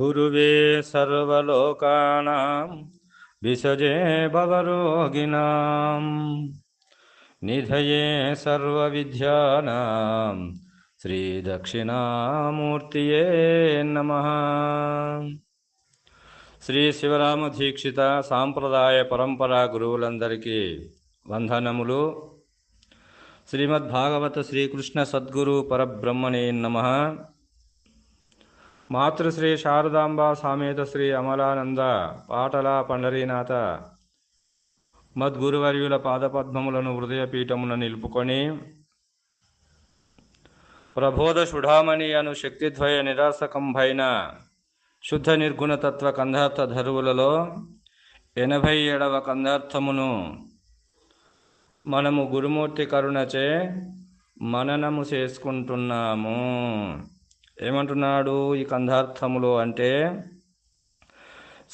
గురువే సర్వలోకానాం విసజే భవరోగిణాం నిధయే సర్వవిద్యానాం శ్రీదక్షిణామూర్తియే నమ శ్రీ శివరామ దీక్షిత సాంప్రదాయ పరంపరా గురువులందరికీ వందనములు. శ్రీమద్భాగవత శ్రీకృష్ణ సద్గురు పరబ్రహ్మణే నమ. మాతృశ్రీ శారదాంబ సామేత శ్రీ అమలానంద పాటల పండరీనాథ. మద్గురువర్యుల పాదపద్మములను హృదయపీఠమున నిలుపుకొని ప్రబోధ సుఢామణి అను శక్తిద్వయ నిరాసకంభైన శుద్ధ నిర్గుణ తత్వ కందార్థ ధరువులలో ఎనభై ఏడవ కందార్థమును మనము గురుమూర్తి కరుణచే మననము చేసుకుంటున్నాము. ఏమంటున్నాడు ఈ కంధార్థములు అంటే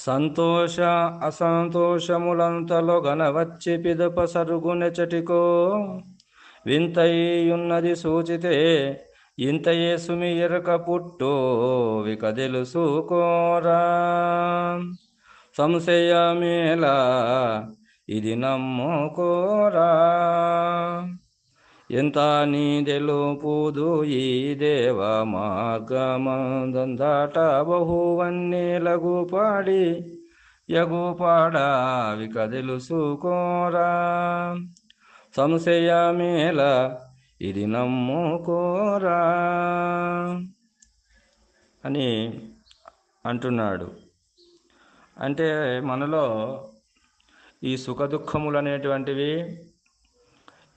సంతోష అసంతోషములంతలో గనవచ్చి పిదప సరుగునెచటికో వింతయ్యున్నది సూచితే ఇంతయే సుమి ఎరక పుట్టు విక తెలుసుకోరా సంశయమేలా ఇది నమ్ముకోరా ఎంత నీదెలుపుదు ఈ దేవ మార్గమందాట బహువన్నీ లఘుపాడి యగుపాడా విక సంశయ సంశయమేల ఇది నమ్ముకోరా అని అంటున్నాడు అంటే మనలో ఈ సుఖదుఖములు అనేటువంటివి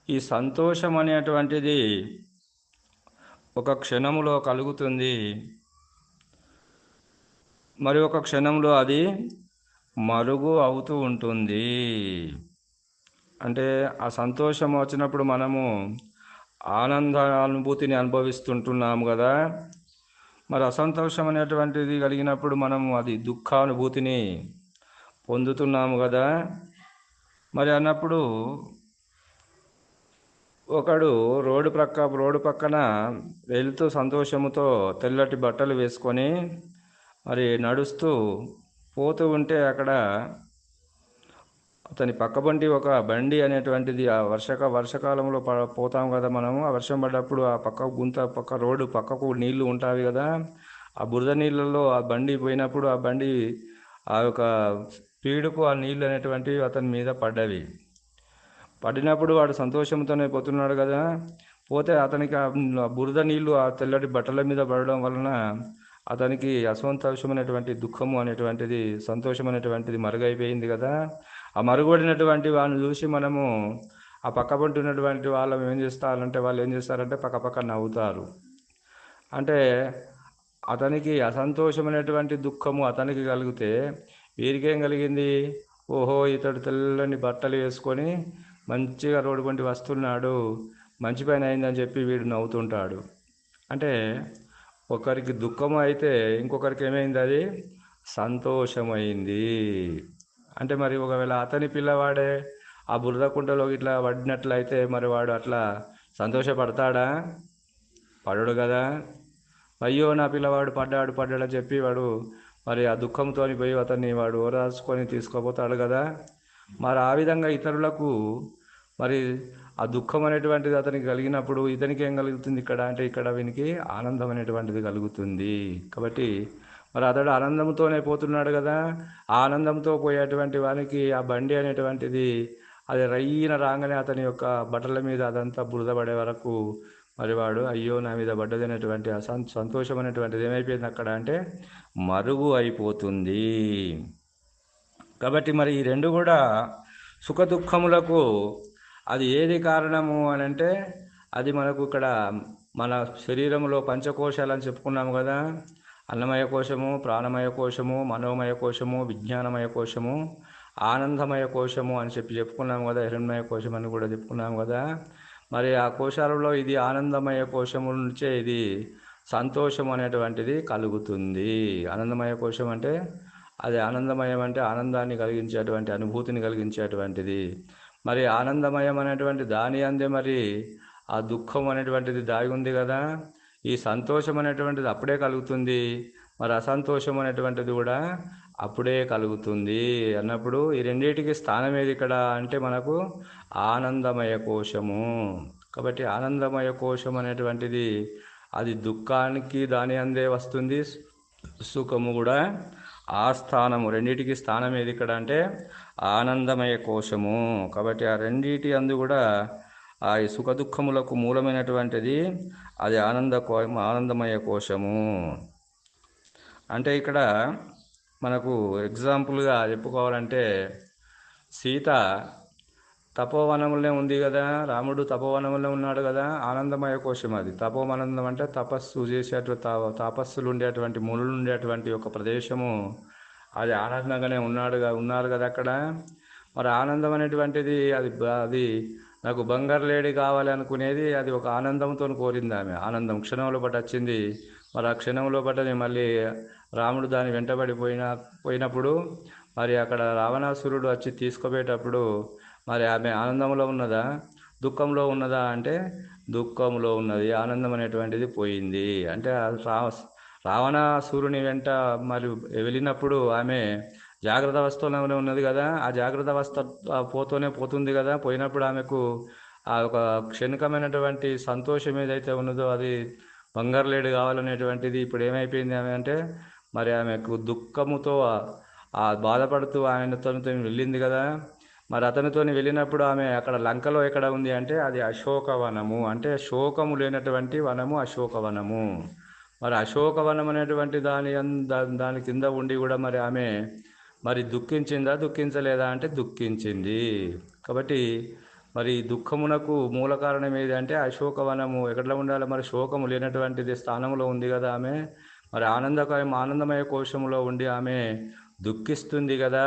ఈ సంతోషం అనేటువంటిది ఒక క్షణములో కలుగుతుంది. మరి ఒక క్షణంలో అది మరుగు అవుతూ ఉంటుంది. అంటే ఆ సంతోషం వచ్చినప్పుడు మనము ఆనంద అనుభూతిని అనుభవిస్తుంటున్నాము కదా. మరి అసంతోషం అనేటువంటిది కలిగినప్పుడు మనము అది దుఃఖానుభూతిని పొందుతున్నాము కదా. మరి అన్నప్పుడు ఒకడు రోడ్డు ప్రక్క రోడ్డు పక్కన వెళ్తూ సంతోషముతో తెల్లటి బట్టలు వేసుకొని మరి నడుస్తూ పోతూ ఉంటే అక్కడ అతని పక్కబంటి ఒక బండి అనేటువంటిది ఆ వర్షక వర్షకాలంలో ప పోతాం కదా మనము. ఆ వర్షం పడ్డప్పుడు ఆ పక్క గుంత పక్క రోడ్డు పక్కకు నీళ్ళు ఉంటాయి కదా. ఆ బురద నీళ్ళల్లో ఆ బండి పోయినప్పుడు ఆ బండి ఆ యొక్క స్పీడుకు ఆ నీళ్ళు అనేటువంటివి అతని మీద పడ్డవి. పడినప్పుడు వాడు సంతోషంతోనే పోతున్నాడు కదా. పోతే అతనికి ఆ బురద నీళ్ళు ఆ తెల్లటి బట్టల మీద పడడం వలన అతనికి అసంతోషమైనటువంటి దుఃఖము అనేటువంటిది సంతోషం అనేటువంటిది మరుగైపోయింది కదా. ఆ మరుగుబడినటువంటి వాళ్ళని చూసి మనము ఆ పక్కపంటి ఉన్నటువంటి వాళ్ళు ఏం చేస్తారంటే వాళ్ళు ఏం చేస్తారంటే పక్క పక్క నవ్వుతారు. అంటే అతనికి అసంతోషమైనటువంటి దుఃఖము అతనికి కలిగితే వీరికేం కలిగింది? ఓహో ఇతడు తెల్లని బట్టలు వేసుకొని మంచిగా రోడ్డు వంటి వస్తున్నాడు మంచి పైన అయిందని చెప్పి వీడు నవ్వుతుంటాడు. అంటే ఒకరికి దుఃఖం అయితే ఇంకొకరికి ఏమైంది అది? సంతోషమైంది. అంటే మరి ఒకవేళ అతని పిల్లవాడే ఆ బురద కుంటలో ఇట్లా పడినట్లయితే మరి వాడు అట్లా సంతోషపడతాడా? పడడు కదా. అయ్యో నా పిల్లవాడు పడ్డాడు పడ్డాడని చెప్పి వాడు మరి ఆ దుఃఖంతో పోయి అతన్ని వాడు ఓరాసుకొని తీసుకుపోతాడు కదా. మరి ఆ విధంగా ఇతరులకు మరి ఆ దుఃఖం అనేటువంటిది అతనికి కలిగినప్పుడు ఇతనికి ఏం కలుగుతుంది ఇక్కడ? అంటే ఇక్కడ వీనికి ఆనందం అనేటువంటిది కలుగుతుంది. కాబట్టి మరి అతడు ఆనందంతోనే పోతున్నాడు కదా? ఆ ఆనందంతో పోయేటువంటి వానికి ఆ బండి అనేటువంటిది అది రయ్యిన రాగానే అతని యొక్క బట్టల మీద అదంతా బురద పడే వరకు మరి వాడు అయ్యో నా మీద పడ్డది అనేటువంటి అసం సంతోషం అనేటువంటిది ఏమైపోయింది అక్కడ అంటే మరుగు అయిపోతుంది. కాబట్టి మరి ఈ రెండు కూడా సుఖ దుఃఖములకు అది ఏది కారణము అని అంటే అది మనకు ఇక్కడ మన శరీరంలో పంచకోశాలు అని చెప్పుకున్నాము కదా. అన్నమయ కోశము ప్రాణమయ కోశము మనోమయ కోశము విజ్ఞానమయ కోశము ఆనందమయ కోశము అని చెప్పి చెప్పుకున్నాము కదా హిరణ్మయ కోశం అని కూడా చెప్పుకున్నాము కదా. మరి ఆ కోశాలలో ఇది ఆనందమయ కోశము నుంచే ఇది సంతోషం అనేటువంటిది కలుగుతుంది. ఆనందమయ కోశం అంటే అది ఆనందమయం అంటే ఆనందాన్ని కలిగించేటువంటి అనుభూతిని కలిగించేటువంటిది. మరి ఆనందమయం అనేటువంటి దాని అందే మరి ఆ దుఃఖం అనేటువంటిది దాగి ఉంది కదా. ఈ సంతోషం అనేటువంటిది అప్పుడే కలుగుతుంది. మరి అసంతోషం అనేటువంటిది కూడా అప్పుడే కలుగుతుంది అన్నప్పుడు ఈ రెండింటికి స్థానం ఏది ఇక్కడ అంటే మనకు ఆనందమయ కోశము. కాబట్టి ఆనందమయ కోశం అనేటువంటిది అది దుఃఖానికి దాని అందే వస్తుంది. సుఖము కూడా ఆ స్థానము రెండింటికి స్థానం ఏది ఇక్కడ అంటే ఆనందమయ కోశము. కాబట్టి ఆ రెండింటి అందు కూడా ఆ సుఖ దుఃఖములకు మూలమైనటువంటిది అది ఆనంద కో ఆనందమయ కోశము. అంటే ఇక్కడ మనకు ఎగ్జాంపుల్గా చెప్పుకోవాలంటే సీత తపోవనంలోనే ఉంది కదా రాముడు తపోవనంలో ఉన్నాడు కదా ఆనందమయ కోశం అది. తపోవనందం అంటే తపస్సు చేసేటువంటి తపస్సులు ఉండేటువంటి మునులు ఉండేటువంటి ఒక ప్రదేశము. అది ఆనందంగానే ఉన్నాడుగా ఉన్నారు కదా అక్కడ. మరి ఆనందం అనేటువంటిది అది అది నాకు బంగారు లేడీ కావాలి అనుకునేది అది ఒక ఆనందంతో కోరింది ఆమె. ఆనందం క్షణంలో బట్టి వచ్చింది. మరి ఆ క్షణంలో పట్టని మళ్ళీ రాముడు దాని వెంటబడి పోయిన పోయినప్పుడు మరి అక్కడ రావణాసురుడు వచ్చి తీసుకుపోయేటప్పుడు మరి ఆమె ఆనందంలో ఉన్నదా? దుఃఖంలో ఉన్నదా అంటే దుఃఖంలో ఉన్నది ఆనందం అనేటువంటిది పోయింది. అంటే రావ రా రావణాసురుని వెంట మరి వెళ్ళినప్పుడు ఆమె జాగ్రత్త అవస్థలోనే ఉన్నది కదా. ఆ జాగ్రత్త అవస్థ పోతూనే పోతుంది కదా. పోయినప్పుడు ఆమెకు ఆ ఒక క్షణికమైనటువంటి సంతోషం ఏదైతే ఉన్నదో అది బంగారు లేడు కావాలనేటువంటిది ఇప్పుడు ఏమైపోయింది ఆమె అంటే మరి ఆమెకు దుఃఖముతో ఆ బాధపడుతూ ఆయనతో వెళ్ళింది కదా. మరి అతనితో వెళ్ళినప్పుడు ఆమె అక్కడ లంకలో ఎక్కడ ఉంది అంటే అది అశోకవనము. అంటే శోకము లేనటువంటి వనము అశోకవనము. మరి అశోకవనం అనేటువంటి దాని దాని కింద ఉండి కూడా మరి ఆమె మరి దుఃఖించిందా దుఃఖించలేదా అంటే దుఃఖించింది. కాబట్టి మరి దుఃఖమునకు మూల కారణం ఏది అంటే అశోకవనము. ఎక్కడ ఉండాలి? మరి శోకము లేనటువంటిది స్థానంలో ఉంది కదా ఆమె. మరి ఆనందకరం ఆనందమయ కోశములో ఉండి ఆమె దుఃఖిస్తుంది కదా.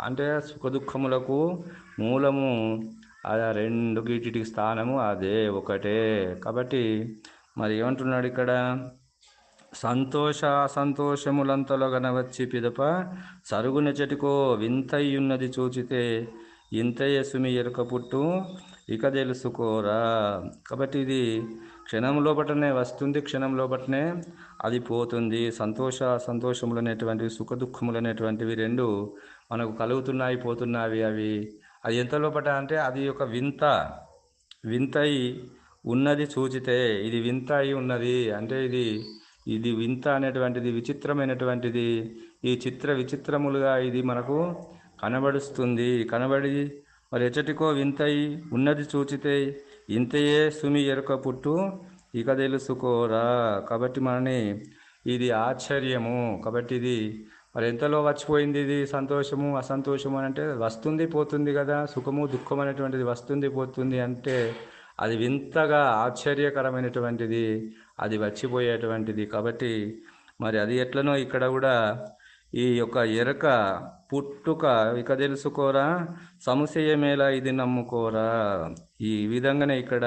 అంటే సుఖ దుఃఖములకు మూలము ఆ రెండు గీటికి స్థానము అదే ఒకటే. కాబట్టి మరి ఏమంటున్నాడు ఇక్కడ? సంతోష అసంతోషములంతలో గనవచ్చి పిదప సరుగున చెటికో వింతయ్యున్నది చూచితే ఇంతయ్య సుమి ఎరుక పుట్టు ఇక తెలుసుకోరా. కాబట్టి ఇది క్షణం లోపటనే వస్తుంది క్షణం లోపటనే అది పోతుంది. సంతోష సంతోషములు అనేటువంటివి సుఖ దుఃఖములు అనేటువంటివి రెండు మనకు కలుగుతున్నాయి పోతున్నాయి అవి. అది ఎంత లోపట అంటే అది ఒక వింత. వింతై ఉన్నది చూచితే ఇది వింత అయి ఉన్నది అంటే ఇది ఇది వింత అనేటువంటిది విచిత్రమైనటువంటిది. ఈ చిత్ర విచిత్రములుగా ఇది మనకు కనబడుస్తుంది. కనబడి మరి ఎచ్చటికో వింతై ఉన్నది చూచితే ఇంతయే సుమి ఎరుక పుట్టు ఇక తెలుసుకోరా? కాబట్టి మనని ఇది ఆశ్చర్యము. కాబట్టి ఇది మరి ఎంతలో వచ్చిపోయింది ఇది? సంతోషము అసంతోషము అని అంటే వస్తుంది పోతుంది కదా. సుఖము దుఃఖం అనేటువంటిది వస్తుంది పోతుంది అంటే అది వింతగా ఆశ్చర్యకరమైనటువంటిది అది వచ్చిపోయేటువంటిది. కాబట్టి మరి అది ఎట్లనో ఇక్కడ కూడా ఈ యొక్క ఎరక పుట్టుక ఇక తెలుసుకోరా? సంశయమేలా ఇది నమ్ముకోరా? ఈ విధంగానే ఇక్కడ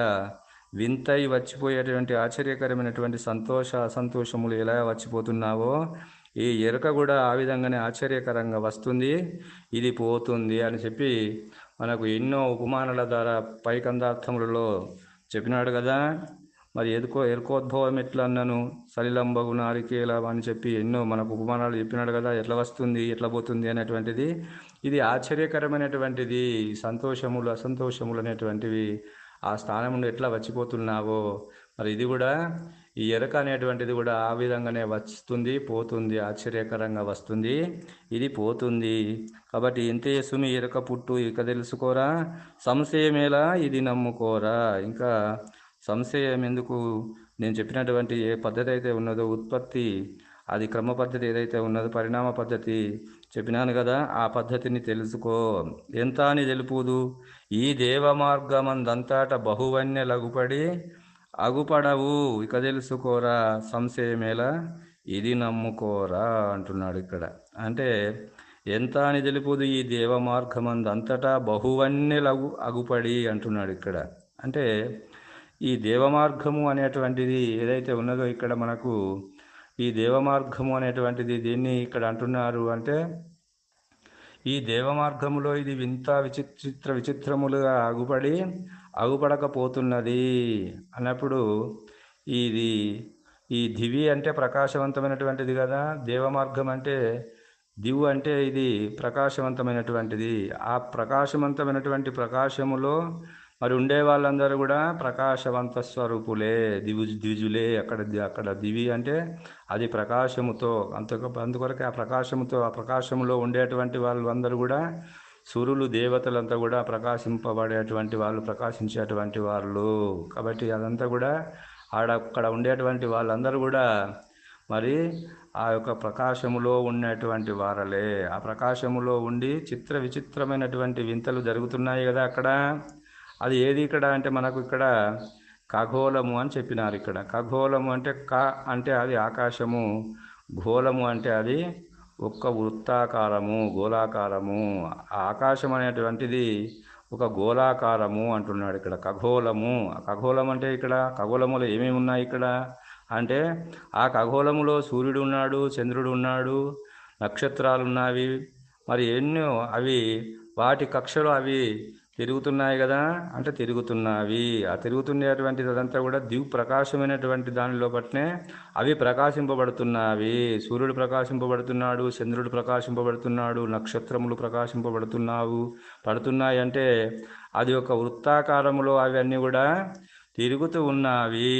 వింతై వచ్చిపోయేటువంటి ఆశ్చర్యకరమైనటువంటి సంతోష అసంతోషములు ఎలా వచ్చిపోతున్నావో ఈ ఎరక కూడా ఆ విధంగానే ఆశ్చర్యకరంగా వస్తుంది ఇది పోతుంది అని చెప్పి మనకు ఎన్నో ఉపమానాల ద్వారా పైకందార్థములలో చెప్పినాడు కదా. మరి ఎదుకో ఎరుకోద్భవం ఎట్లా అన్నాను సలిలంబగు నారికేల అని చెప్పి ఎన్నో మనకు ఉపమానాలు చెప్పినాడు కదా ఎట్లా వస్తుంది ఎట్లా పోతుంది అనేటువంటిది. ఇది ఆశ్చర్యకరమైనటువంటిది సంతోషములు అసంతోషములు అనేటువంటివి. ఆ స్థానం నుండి ఎట్లా వచ్చిపోతున్నావో? మరి ఇది కూడా ఈ ఎరక అనేటువంటిది కూడా ఆ విధంగానే వస్తుంది పోతుంది ఆశ్చర్యకరంగా వస్తుంది. ఇది పోతుంది. కాబట్టి ఇంత సుమి ఎరక పుట్టు ఇక తెలుసుకోరా? సంశయమేలా ఇది నమ్ముకోరా? ఇంకా సంశయం ఎందుకు? నేను చెప్పినటువంటి ఏ పద్ధతి అయితే ఉన్నదో ఉత్పత్తి అది క్రమ పద్ధతి ఏదైతే ఉన్నదో పరిణామ పద్ధతి. చెప్పినాను కదా ఆ పద్ధతిని తెలుసుకో. ఎంత అని తెలుపుదు? ఈ దేవ మార్గమందంతట బహువన్య లగుపడి అగుపడవు. ఇక తెలుసుకోరా? సంశయమేలా ఇది నమ్ముకోరా అంటున్నాడు ఇక్కడ. అంటే ఎంత అని తెలుపుదు? ఈ దేవ మార్గమందంతటా బహువన్య లగు అగుపడి అంటున్నాడు ఇక్కడ. అంటే ఈ దేవమార్గము అనేటువంటిది ఏదైతే ఉన్నదో ఇక్కడ మనకు ఈ దేవమార్గము అనేటువంటిది దీన్ని ఇక్కడ అంటున్నారు అంటే ఈ దేవమార్గములో ఇది వింత విచిత్ర విచిత్రములుగా అగుపడి అగుపడకపోతున్నది అన్నప్పుడు ఇది ఈ దివి అంటే ప్రకాశవంతమైనటువంటిది కదా దేవమార్గం అంటే దివు అంటే ఇది ప్రకాశవంతమైనటువంటిది. ఆ ప్రకాశవంతమైనటువంటి ప్రకాశములో మరి ఉండే వాళ్ళందరూ కూడా ప్రకాశవంత స్వరూపులే దివు ద్విజులే అక్కడ అక్కడ దివి అంటే అది ప్రకాశముతో అంత అందుకొరకు ఆ ప్రకాశముతో ఆ ప్రకాశంలో ఉండేటువంటి వాళ్ళు అందరూ కూడా సూర్యులు దేవతలంతా కూడా ప్రకాశింపబడేటువంటి వాళ్ళు ప్రకాశించేటువంటి వాళ్ళు. కాబట్టి అదంతా కూడా ఆడ అక్కడ ఉండేటువంటి వాళ్ళందరూ కూడా మరి ఆ యొక్క ప్రకాశములో ఉన్నటువంటి వారలే. ఆ ప్రకాశములో ఉండి చిత్ర విచిత్రమైనటువంటి వింతలు జరుగుతున్నాయి కదా అక్కడ. అది ఏది ఇక్కడ అంటే మనకు ఇక్కడ ఖగోళము అని చెప్పినారు ఇక్కడ. ఖగోళము అంటే క అంటే అది ఆకాశము గోళము అంటే అది ఒక్క వృత్తాకారము గోళాకారము. ఆకాశం అనేటువంటిది ఒక గోళాకారము అంటున్నాడు ఇక్కడ. ఖగోళము. ఆ ఖగోళం అంటే ఇక్కడ ఖగోళములో ఏమేమి ఉన్నాయి ఇక్కడ? అంటే ఆ ఖగోళములో సూర్యుడు ఉన్నాడు చంద్రుడు ఉన్నాడు నక్షత్రాలు ఉన్నవి. మరి ఎన్నో అవి వాటి కక్షలు అవి తిరుగుతున్నాయి కదా అంటే తిరుగుతున్నవి. ఆ తిరుగుతున్నటువంటిది అదంతా కూడా దివ్ ప్రకాశమైనటువంటి దానిలో బట్టినే అవి ప్రకాశింపబడుతున్నవి. సూర్యుడు ప్రకాశింపబడుతున్నాడు చంద్రుడు ప్రకాశింపబడుతున్నాడు నక్షత్రములు ప్రకాశింపబడుతున్నావు. పడుతున్నాయి అంటే అది ఒక వృత్తాకారములో అవన్నీ కూడా తిరుగుతూ ఉన్నవి.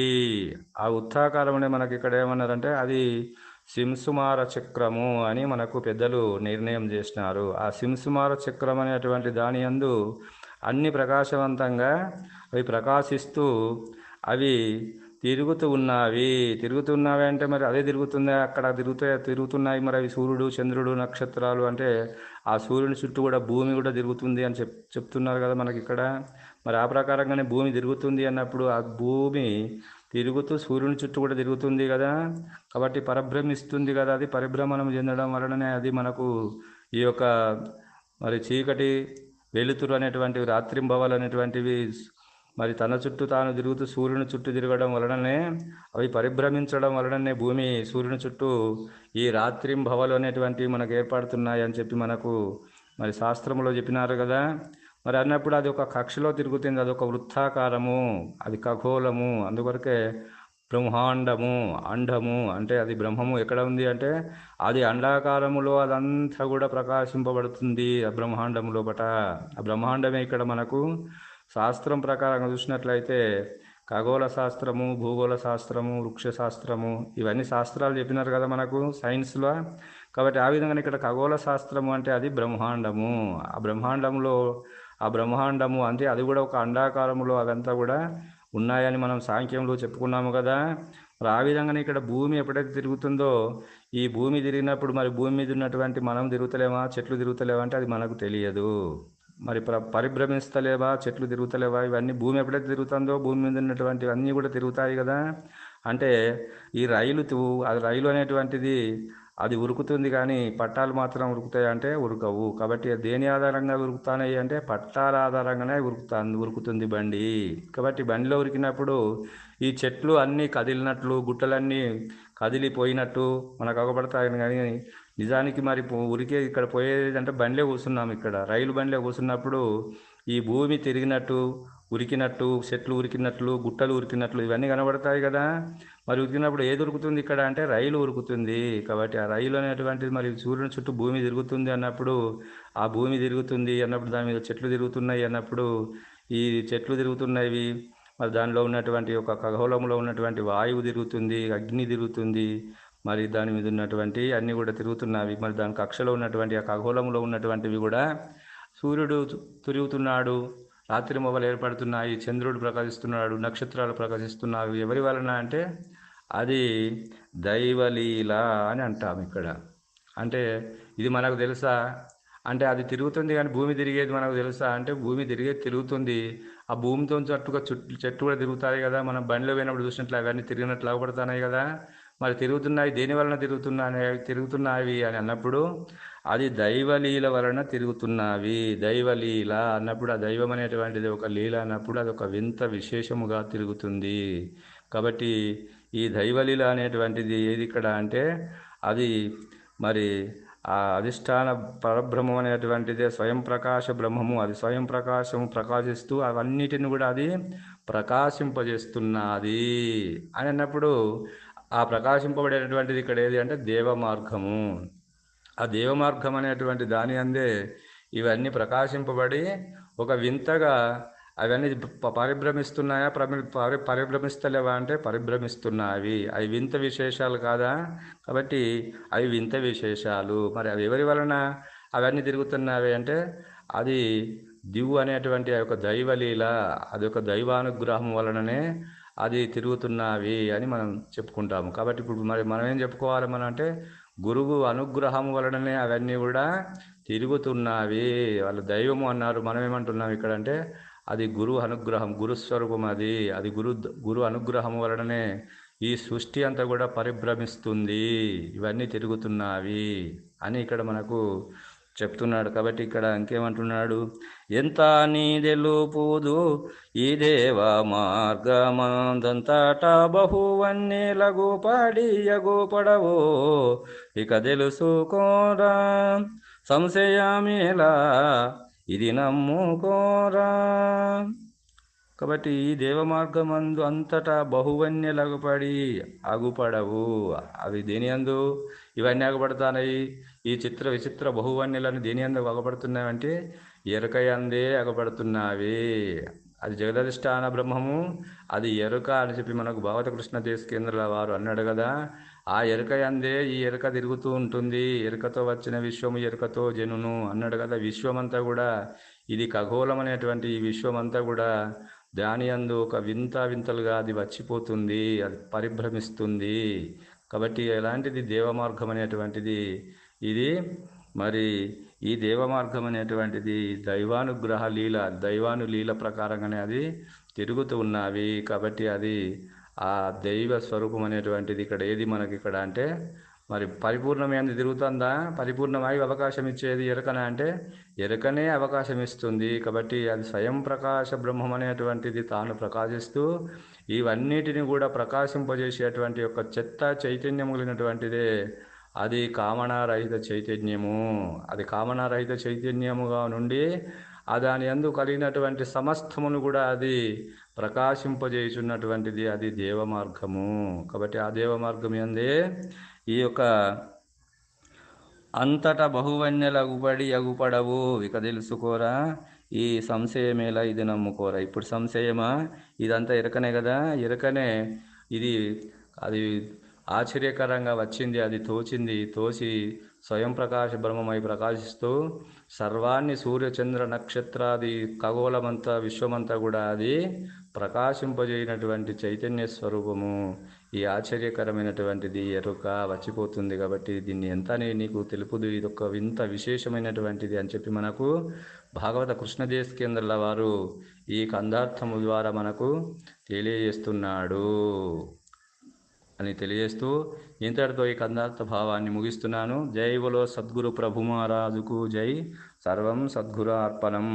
ఆ వృత్తాకారమునే మనకి ఇక్కడ ఏమన్నారంటే అది సింసుమార చక్రము అని మనకు పెద్దలు నిర్ణయం చేసినారు. ఆ సింసుమార చక్రం అనేటువంటి దాని యందు అన్ని ప్రకాశవంతంగా అవి ప్రకాశిస్తూ అవి తిరుగుతూ ఉన్నవి. తిరుగుతున్నవి అంటే మరి అదే తిరుగుతుంది అక్కడ తిరుగుతాయి తిరుగుతున్నాయి మరి అవి సూర్యుడు చంద్రుడు నక్షత్రాలు అంటే ఆ సూర్యుని చుట్టూ కూడా భూమి కూడా తిరుగుతుంది అని చెప్ చెప్తున్నారు కదా మనకి ఇక్కడ. మరి ఆ ప్రకారంగానే భూమి తిరుగుతుంది అన్నప్పుడు ఆ భూమి తిరుగుతూ సూర్యుని చుట్టూ కూడా తిరుగుతుంది కదా. కాబట్టి పరిభ్రమిస్తుంది కదా. అది పరిభ్రమణం చెందడం వలననే అది మనకు ఈ యొక్క మరి చీకటి వెలుతురు అనేటువంటివి రాత్రింభవాలు అనేటువంటివి మరి తన చుట్టూ తాను తిరుగుతూ సూర్యుని చుట్టూ తిరగడం వలననే అవి పరిభ్రమించడం వలననే భూమి సూర్యుని చుట్టూ ఈ రాత్రింభవాలు అనేటువంటివి మనకు ఏర్పడుతున్నాయి అని చెప్పి మనకు మరి శాస్త్రంలో చెప్పినారు కదా. మరి అన్నప్పుడు అది ఒక కక్షలో తిరుగుతుంది అది ఒక వృత్తాకారము అది ఖగోళము అందుకొరకే బ్రహ్మాండము అండము అంటే అది బ్రహ్మము ఎక్కడ ఉంది అంటే అది అండాకారములో అదంతా కూడా ప్రకాశింపబడుతుంది ఆ బ్రహ్మాండం లోపట ఆ బ్రహ్మాండమే ఇక్కడ మనకు శాస్త్రం ప్రకారంగా చూసినట్లయితే ఖగోళ శాస్త్రము భూగోళ శాస్త్రము వృక్ష శాస్త్రము ఇవన్నీ శాస్త్రాలు చెప్పినారు కదా మనకు సైన్స్లో. కాబట్టి ఆ విధంగా ఇక్కడ ఖగోళ శాస్త్రము అంటే అది బ్రహ్మాండము. ఆ బ్రహ్మాండంలో ఆ బ్రహ్మాండము అంటే అది కూడా ఒక అండాకారములో అదంతా కూడా ఉన్నాయని మనం సాంఖ్యంలో చెప్పుకున్నాము కదా. మరి ఆ విధంగానే ఇక్కడ భూమి ఎప్పుడైతే తిరుగుతుందో ఈ భూమి తిరిగినప్పుడు మరి భూమి మీద ఉన్నటువంటి మనం తిరుగుతలేమా చెట్లు తిరుగుతలేవా అంటే అది మనకు తెలియదు. మరి ప్ర పరిభ్రమిస్తలేవా చెట్లు తిరుగుతలేవా ఇవన్నీ భూమి ఎప్పుడైతే తిరుగుతుందో భూమి మీద ఉన్నటువంటివి అన్నీ కూడా తిరుగుతాయి కదా. అంటే ఈ రైలు అది రైలు అనేటువంటిది అది ఉరుకుతుంది కానీ పట్టాలు మాత్రం ఉరుకుతాయి అంటే ఉరకవు. కాబట్టి దేని ఆధారంగా ఉరుకుతానయ్యి అంటే పట్టాల ఆధారంగానే ఉరుకుతాను ఉరుకుతుంది బండి. కాబట్టి బండిలో ఉరికినప్పుడు ఈ చెట్లు అన్నీ కదిలినట్లు గుట్టలన్నీ కదిలిపోయినట్టు మనకు అగపడతాయి కానీ నిజానికి మరి పో- ఉరికే ఇక్కడ పోయేది అంటే బండిలో కూర్చున్నాం ఇక్కడ. రైలు బండిలో కూర్చున్నప్పుడు ఈ భూమి తిరిగినట్టు ఉరికినట్టు చెట్లు ఉరికినట్లు గుట్టలు ఉరికినట్లు ఇవన్నీ కనబడతాయి కదా. మరి ఉరికినప్పుడు ఏది ఉరుకుతుంది ఇక్కడ అంటే రైలు ఉరుకుతుంది. కాబట్టి ఆ రైలు అనేటువంటిది మరి సూర్యుని చుట్టూ భూమి తిరుగుతుంది అన్నప్పుడు ఆ భూమి తిరుగుతుంది అన్నప్పుడు దాని మీద చెట్లు తిరుగుతున్నాయి అన్నప్పుడు ఈ చెట్లు తిరుగుతున్నవి మరి దానిలో ఉన్నటువంటి ఒక ఖగోళంలో ఉన్నటువంటి వాయువు తిరుగుతుంది అగ్ని తిరుగుతుంది మరి దాని మీద ఉన్నటువంటి అన్నీ కూడా తిరుగుతున్నవి. మరి దాని కక్షలో ఉన్నటువంటి ఆ ఖగోళంలో ఉన్నటువంటివి కూడా సూర్యుడు తిరుగుతున్నాడు. రాత్రి మొబలు ఏర్పడుతున్నాయి చంద్రుడు ప్రకాశిస్తున్నాడు నక్షత్రాలు ప్రకాశిస్తున్నాయి. ఎవరి వలన అంటే అది దైవలీల అని అంటాం ఇక్కడ. అంటే ఇది మనకు తెలుసా? అంటే అది తిరుగుతుంది కానీ భూమి తిరిగేది మనకు తెలుసా? అంటే భూమి తిరిగేది తిరుగుతుంది. ఆ భూమితో చట్టుగా చుట్టూ చెట్టు కూడా తిరుగుతాయి కదా. మనం బండిలో పోయినప్పుడు చూసినట్లు అవన్నీ తిరిగినట్లు అవపడుతున్నాయి కదా. మరి తిరుగుతున్నాయి దేని వలన తిరుగుతున్నాయి తిరుగుతున్నాయి అని అన్నప్పుడు అది దైవలీల వలన తిరుగుతున్నవి. దైవలీల అన్నప్పుడు ఆ దైవం అనేటువంటిది ఒక లీల అన్నప్పుడు అది ఒక వింత విశేషముగా తిరుగుతుంది. కాబట్టి ఈ దైవలీల అనేటువంటిది ఏది ఇక్కడ అంటే అది మరి ఆ అధిష్టాన పరబ్రహ్మం అనేటువంటిదే స్వయం ప్రకాశ బ్రహ్మము. అది స్వయం ప్రకాశము ప్రకాశిస్తూ అవన్నిటిని కూడా అది ప్రకాశింపజేస్తున్నది అని అన్నప్పుడు ఆ ప్రకాశింపబడేటటువంటిది ఇక్కడ ఏది అంటే దేవ మార్గము ఆ దేవ మార్గం అనేటువంటి దాని అందే ఇవన్నీ ప్రకాశింపబడి ఒక వింతగా అవన్నీ ప- పరిభ్రమిస్తున్నాయా ప్రమి పరి పరిభ్రమిస్తలేవా అంటే పరిభ్రమిస్తున్నావి అవి వింత విశేషాలు కాదా? కాబట్టి అవి వింత విశేషాలు. మరి అవి ఎవరి వలన అవన్నీ తిరుగుతున్నవి అంటే అది దివు అనేటువంటి ఆ యొక్క దైవలీల అది ఒక దైవానుగ్రహం వలననే అది తిరుగుతున్నవి అని మనం చెప్పుకుంటాము. కాబట్టి ఇప్పుడు మరి మనం ఏం చెప్పుకోవాలి మనం అంటే గురువు అనుగ్రహం వలననే అవన్నీ కూడా తిరుగుతున్నావి. వాళ్ళు దైవము అన్నారు. మనం ఏమంటున్నాం ఇక్కడ అంటే అది గురువు అనుగ్రహం గురుస్వరూపం అది. అది గురు గురు అనుగ్రహం వలననే ఈ సృష్టి అంతా కూడా పరిభ్రమిస్తుంది. ఇవన్నీ తిరుగుతున్నావి అని ఇక్కడ మనకు చెప్తున్నాడు. కాబట్టి ఇక్కడ ఇంకేమంటున్నాడు? ఎంత నీదెలుపుదు ఈ దేవ మార్గమందంతట బహువన్నీ లఘుపడి ఎగుపడవు. ఇక తెలుసుకోరా సంశయమేలా? ఇది నమ్ముకోరా? కాబట్టి ఈ దేవ మార్గమందు అంతటా బహువన్యలగుపడి అగుపడవు. అవి దేని అందు? ఇవన్నీ అగుపడతానయి. ఈ చిత్ర విచిత్ర బహువన్యలను దేని అందు అగపడుతున్నాయంటే ఎరుక అందే అగపడుతున్నవి అది జగదధిష్టాన బ్రహ్మము అది ఎరుక అని చెప్పి మనకు భాగవత కృష్ణ దేశకేంద్రుల వారు అన్నాడు కదా. ఆ ఎరుక అందే ఈ ఎరుక తిరుగుతూ ఉంటుంది. ఎరుకతో వచ్చిన విశ్వము ఎరుకతో జనును అన్నాడు కదా. విశ్వమంతా కూడా ఇది ఖగోళం అనేటువంటి ఈ విశ్వమంతా కూడా దాని అందు ఒక వింత వింతలుగా అది వచ్చిపోతుంది. అది పరిభ్రమిస్తుంది. కాబట్టి ఎలాంటిది దేవ మార్గం అనేటువంటిది ఇది మరి ఈ దేవ మార్గం అనేటువంటిది దైవానుగ్రహ లీల దైవాను లీల ప్రకారంగానే అది తిరుగుతూ ఉన్నవి కాబట్టి అది ఆ దైవ స్వరూపం అనేటువంటిది ఇక్కడ ఏది మనకి ఇక్కడ అంటే మరి పరిపూర్ణమైనది తిరుగుతుందా? పరిపూర్ణమై అవకాశం ఇచ్చేది ఎరకన అంటే ఎరకనే అవకాశం ఇస్తుంది కాబట్టి అది స్వయం ప్రకాశ బ్రహ్మం అనేటువంటిది తాను ప్రకాశిస్తూ ఇవన్నిటిని కూడా ప్రకాశింపజేసేటువంటి యొక్క చెత్త చైతన్యం కలిగినటువంటిదే అది కామనారహిత చైతన్యము. అది కామనారహిత చైతన్యముగా నుండి ఆ దాని అందు కలిగినటువంటి సమస్తమును కూడా అది ప్రకాశింపజేయుచున్నటువంటిది అది దేవ మార్గము కాబట్టి ఆ దేవ మార్గం ఎందే ఈ యొక్క అంతటా బహువన్యల అగుపడి అగుపడవు. ఇక తెలుసుకోరా? ఈ సంశయమేలా ఇది నమ్ముకోరా? ఇప్పుడు సంశయమా? ఇదంతా ఎరకనే కదా? ఎరకనే ఇది అది ఆశ్చర్యకరంగా వచ్చింది అది తోచింది తోచి స్వయం ప్రకాశ బ్రహ్మమై ప్రకాశిస్తూ సర్వాన్ని సూర్యచంద్ర నక్షత్రాది ఖగోళమంతా విశ్వమంతా కూడా అది ప్రకాశింపజేయనటువంటి చైతన్య స్వరూపము. ఈ ఆశ్చర్యకరమైనటువంటిది ఎరుక వచ్చిపోతుంది కాబట్టి దీన్ని ఎంత నీకు తెలుపుదు ఇది ఒక వింత విశేషమైనటువంటిది అని చెప్పి మనకు భాగవత కృష్ణదేశ్ కేంద్రాల వారు ఈ కందార్థము ద్వారా మనకు తెలియజేస్తున్నాడు. అని తెలియజేస్తూ ఇంతటితో ఈ కందార్థ భావాన్ని ముగిస్తున్నాను. జై బలో సద్గురు ప్రభు మహారాజుకు జై. సర్వం సద్గురు అర్పణం